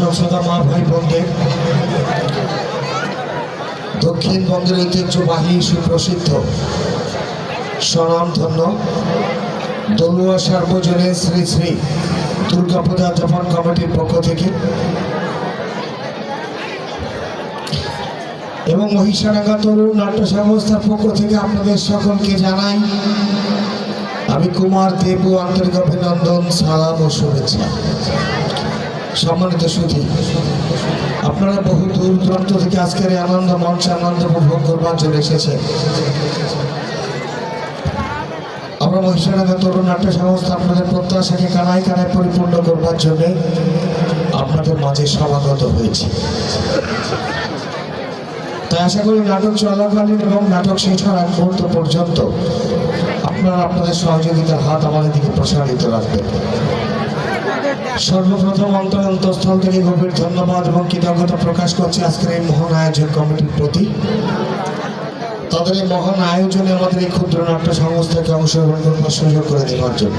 দর্শক মা ভাই বোনদের দক্ষিণবঙ্গের ঐতিহ্যবাহী সুপ্রসিদ্ধ স্বনামধন্য দলুয়া সার্বজনীন শ্রী শ্রী দুর্গাপূজা উদযাপন কমিটির পক্ষ থেকে এবং মহিষাডাঙ্গা তরুণ নাট্য সংস্থার পক্ষ থেকে আপনাদের সকলকে জানাই, আমি কুমার দেব, আন্তরিক অভিনন্দন, সালাম ও শুভেচ্ছা। সম্মানিত সুধী, আপনারা বহু দূর দূরান্ত থেকে আজকের এই আনন্দ মঞ্চে আনন্দ উপভোগ করবার জন্য এসেছে আমরা মহিষানগর তরুণ নাট্য সংস্থা আপনাদের প্রত্যাশাকে কানায় কানায় পরিপূর্ণ করবার জন্য আপনাদের মাঝে সমাগত হয়েছে। তাই আশা করি নাটক চলাকালীন এবং নাটক শেষ হওয়ার আগ মুহূর্ত পর্যন্ত আপনারা আপনাদের সহযোগিতার হাত আমাদের দিকে প্রসারিত রাখবেন। সর্বপ্রথম অন্তর অন্তঃস্থল থেকে গভীর ধন্যবাদ এবং কৃতজ্ঞতা প্রকাশ করছি আজকের এই মহান আয়োজন কমিটির প্রতি। তাদের এই মহান আয়োজনে আমাদের এই ক্ষুদ্র নাট্য সংস্থাকে অংশগ্রহণ করবার সুযোগ করে দেওয়ার জন্য।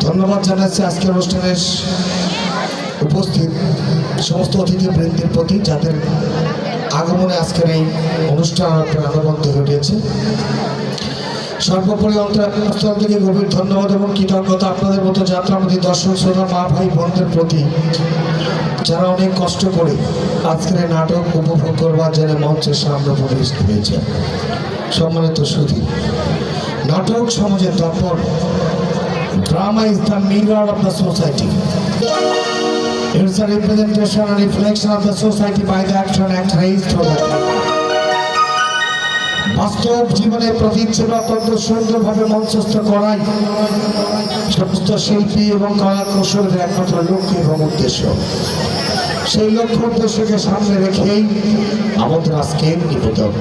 ধন্যবাদ জানাচ্ছি আজকের অনুষ্ঠানের উপস্থিত সমস্ত অতিথি অতিথিবৃন্দের প্রতি যাদের আগমনে আজকের এই অনুষ্ঠান প্রাণবন্ত ঘটিয়েছে সর্বোপরি থেকে গভীর ধন্যবাদ এবং কৃতজ্ঞতা আপনাদের মতো যাত্রাবাদী দর্শক শ্রোতা, মা, ভাই, বোনদের প্রতি। যারা অনেক কষ্ট করে আজকের নাটক উপভোগ করবার জন্য মঞ্চের সামনে প্রবেশ হয়েছে। সম্মানিত সুধী, নাটক সমাজের দর্পণ drama is the mirror of the society It's a representation and reflection of the society by the action and raised to the বাস্তব জীবনের প্রতিচ্ছবি অত্যন্ত সুন্দরভাবে মঞ্চস্থ করাই সমস্ত শিল্পী এবং কলা কৌশলের একমাত্র লক্ষ্য এবং উদ্দেশ্য। সেই লক্ষ্য উদ্দেশ্যকে সামনে রেখেই আমাদের আজকের নিবেদন।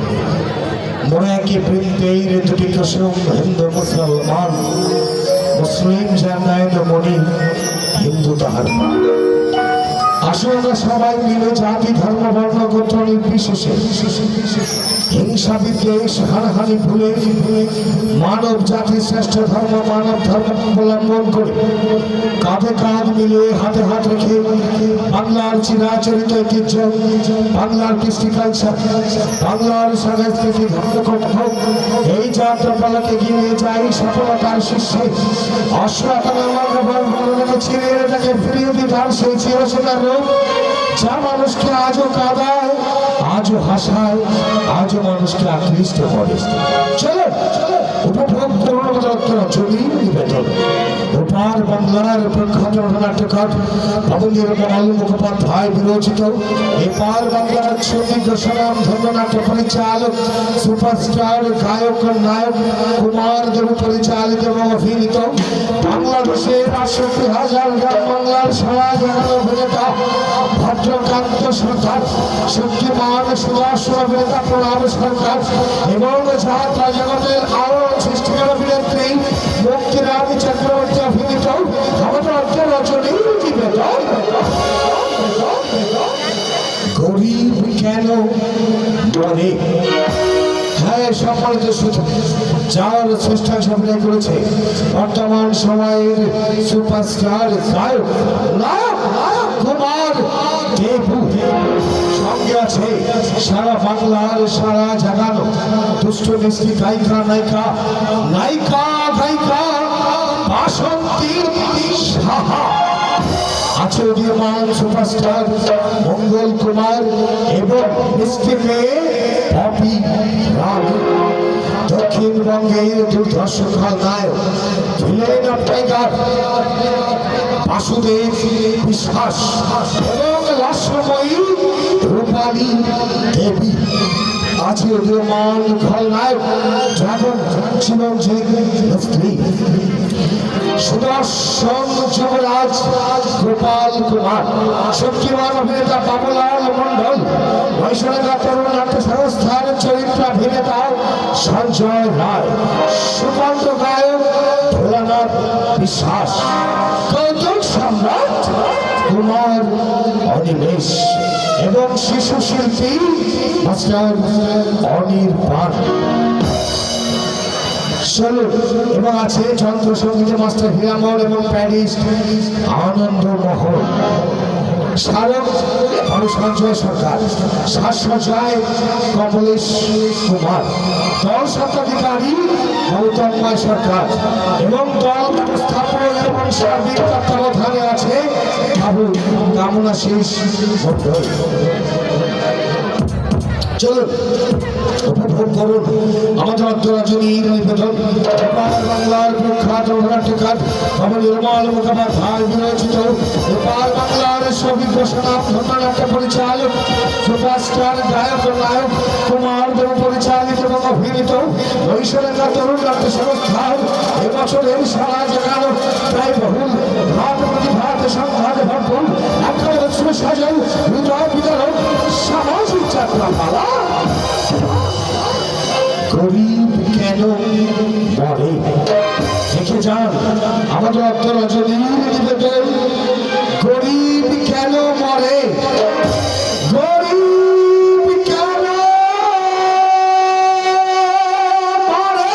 মনে একই রে দুটি কসম হিন্দু মুসলমান, মুসলিম জানায়ন মনি হিন্দু তাহার আমরা সবাই মিলে জাতি, ধর্ম, বর্ণ, গোত্র নির্বিশেষে হিংসা বিদ্বেষ হানাহানি ভুলে মানব জাতির শ্রেষ্ঠ ধর্ম মানব ধর্ম অবলম্বন করে কাঁধে কাঁধ মিলিয়ে হাতে হাত রেখে বাংলার চিরাচরিত ঐতিহ্য, বাংলার কৃষ্টি কালচার বাংলার সংস্কৃতি ধর্মকর্ম এই যাত্রাপালাকে গিয়ে যাই সফলতার শীর্ষে। অশ্বাতনা মঙ্গল ছিঁড়ে তাকে ফিরিয়ে দিতাম সেই চিরসেনার রূপ যা মানুষকে আজও কাঁদায়, আজও হাসায়, আজও মানুষকে আকৃষ্ট করে। চলো উপভোগ করুন চলি নিবেদন ওপার বাংলার প্রখ্যাত নাট্যকার বাবুলির মহল মুখোপাধ্যায় বিরোচিত। এপার বাংলার ছবি দশরাম ধর্মনাট্য পরিচালক, সুপারস্টার, গায়ক, নায়ক, কুমার দেব পরিচালিত এবং অভিনীত। বাংলাদেশের আটষট্টি হাজার গ্রাম বাংলার জানানো অভিনেতা ভদ্রকান্ত সরকার শক্তিমান সুদর্শন অভিনেতা প্রণাম সরকার এবং যাত্রা জগতের আরও সৃষ্টিকার অভিনেত্রী মুক্তিরানী চক্রবর্তী অভিনীত আমাদের অর্থ রচনী গরিব কেন? ডরে হ্যাঁ সম্মানিত শুধু যার চেষ্টা অভিনয় করেছে, বর্তমান সময়ের সুপারস্টার গায়ক নায়ক। আছে। সারা বাংলার সারা জাগানো। দুষ্ট, মিষ্টি, গায়িকা, নায়িকা। নায়িকা, গায়িকা, বাসন্তী, সাহা। মঙ্গল কুমার এবং দক্ষিণবঙ্গের দুর্ধর্ষ নায়ক বাসুদেব বিশ্বাস এবং লাস্যময়ী রূপালী দেবী আছে উদীয়মান খলনায়ক ড্রাগন চিরঞ্জিত স্ত্রী। সুদর্শন যুবরাজ, গোপাল কুমার শক্তিমান অভিনেতা বাবুলাল মন্ডল বৈষ্ণবা তরুণ নাট্য সংস্থার চরিত্র অভিনেতা সঞ্জয় রায় সুকান্ত গায়ক, ভোলানাথ বিশ্বাস, কৌতুক সম্রাট কুমার অনিমেষ। এবং শিশু শিল্পী মাস্টার অনির্বাণ এবং আছে যন্ত্র সংগীত মাস্টার হিরামল এবং প্যারিস আনন্দ মহল। স্মারক সঞ্জয় সরকার। সাজসজ্জায় কমলেশ কুমার। দল স্বত্বাধিকারী গৌতমময় সরকার। এবং দল ব্যবস্থাপন এবং সার্বিক তত্ত্বাবধানে আছে বাবু কামনা শেষ চলুন করুন আমাদের অন্তরাজনীর নিবেদন বাংলার প্রখ্যাত নাট্যকার আমার নির্মল মুখোপাধ্যায় বিরচিত। এপার বাংলার ছবি ঘোষণা ঘটনাট্য পরিচালক। সুপারস্টার, গায়ক, নায়ক, কুমার দেব পরিচালিত এবং অভিনীত। ঐশ্বরেখা তরুণ নাট্য সংস্থা এবছরের সারা জাগানো প্রায় বহুল ভাত আমাদের অন্তরজনীর নিবেদন গরিব কেন মরে? গরিব কেন মরে?